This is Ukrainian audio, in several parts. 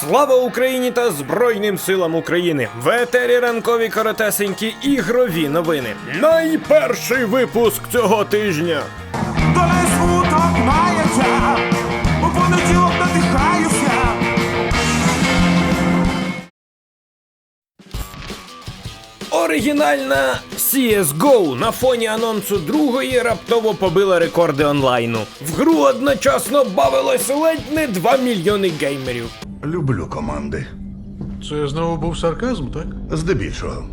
Слава Україні та Збройним силам України! В етері ранкові коротесенькі ігрові новини. Найперший випуск цього тижня. Доля смуток маяча, у понеділок надихаюся. Оригінальна CSGO на фоні анонсу другої раптово побила рекорди онлайну. В гру одночасно бавилось ледь не 2 мільйони геймерів. Люблю команди. Це знову був сарказм, так? Здебільшого.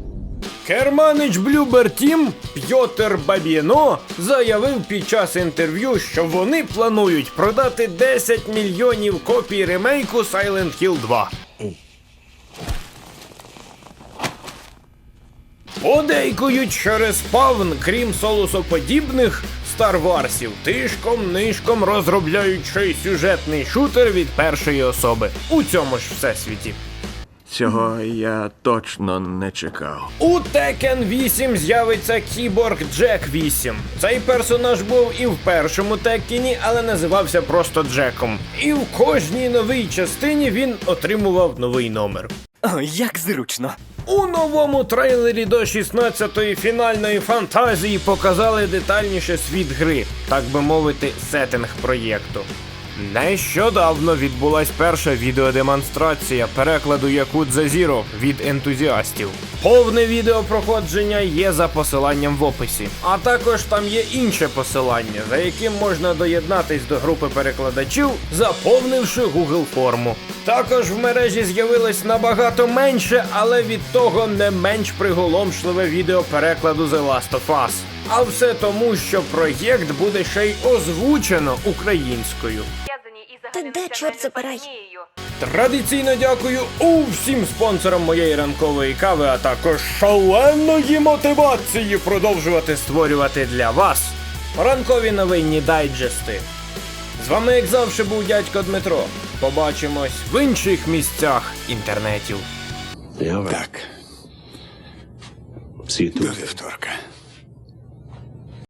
Керманич Блюбер Тім Пьотер Баб'єно заявив під час інтерв'ю, що вони планують продати 10 мільйонів копій ремейку Silent Hill 2. Подейкують, що респавн, крім солосоподібних Star Варсів, тишком нишком й сюжетний шутер від першої особи у цьому ж всесвіті. Цього я точно не чекав. У Tekken 8 з'явиться кіборг Джек 8. Цей персонаж був і в першому Теккені, але називався просто Джеком. І в кожній новій частині він отримував новий номер. О, як зручно. У новому трейлері до 16-ї фінальної фантазії показали детальніше світ гри, так би мовити, сеттинг проєкту. Нещодавно відбулась перша відеодемонстрація перекладу Якудза Zero від ентузіастів. Повне відео проходження є за посиланням в описі, а також там є інше посилання, за яким можна доєднатись до групи перекладачів, заповнивши Google форму. Також в мережі з'явилось набагато менше, але від того не менш приголомшливе відео перекладу The Last of Us. А все тому, що проєкт буде ще й озвучено українською. Ти де, чорт забирай? Традиційно дякую усім спонсорам моєї ранкової кави, а також шаленої мотивації продовжувати створювати для вас ранкові новинні дайджести. З вами, як завжди, був дядько Дмитро. Побачимось в інших місцях інтернетів. Так. Всі тут. До вівторка.